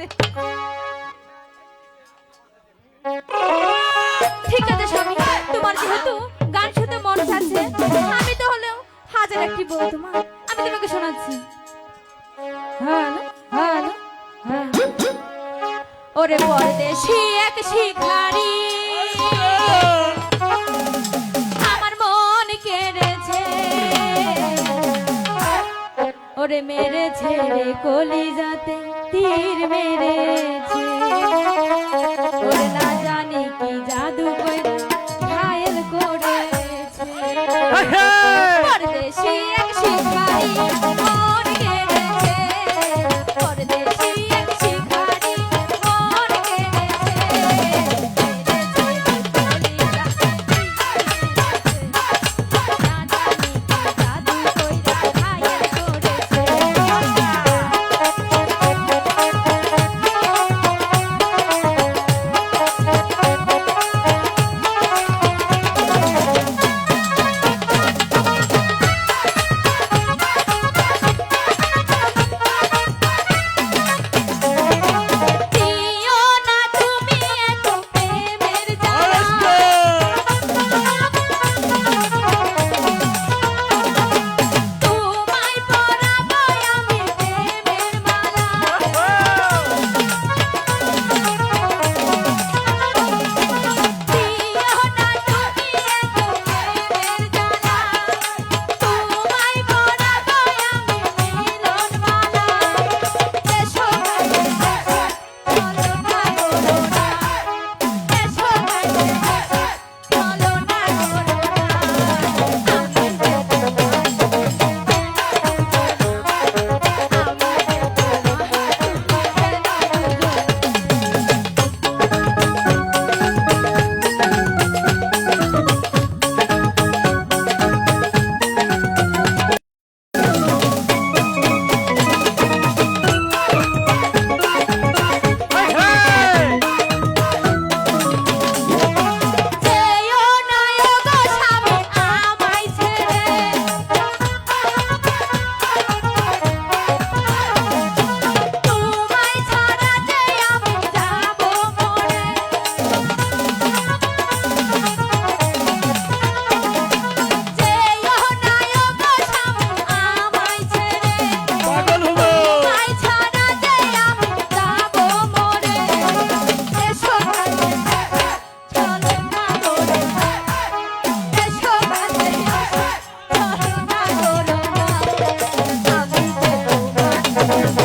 রাখছি ঠিক আছে, স্বামী। তোমার যেহেতু গান শুনতে মন চাচ্ছে, আমি তো হলেও হাজার একটি তোমার। আমি তোমাকে শোনাচ্ছি। ওরে এক ওরে মেরেছে রে কলি যাতে তীর মেরেছে। Thank you.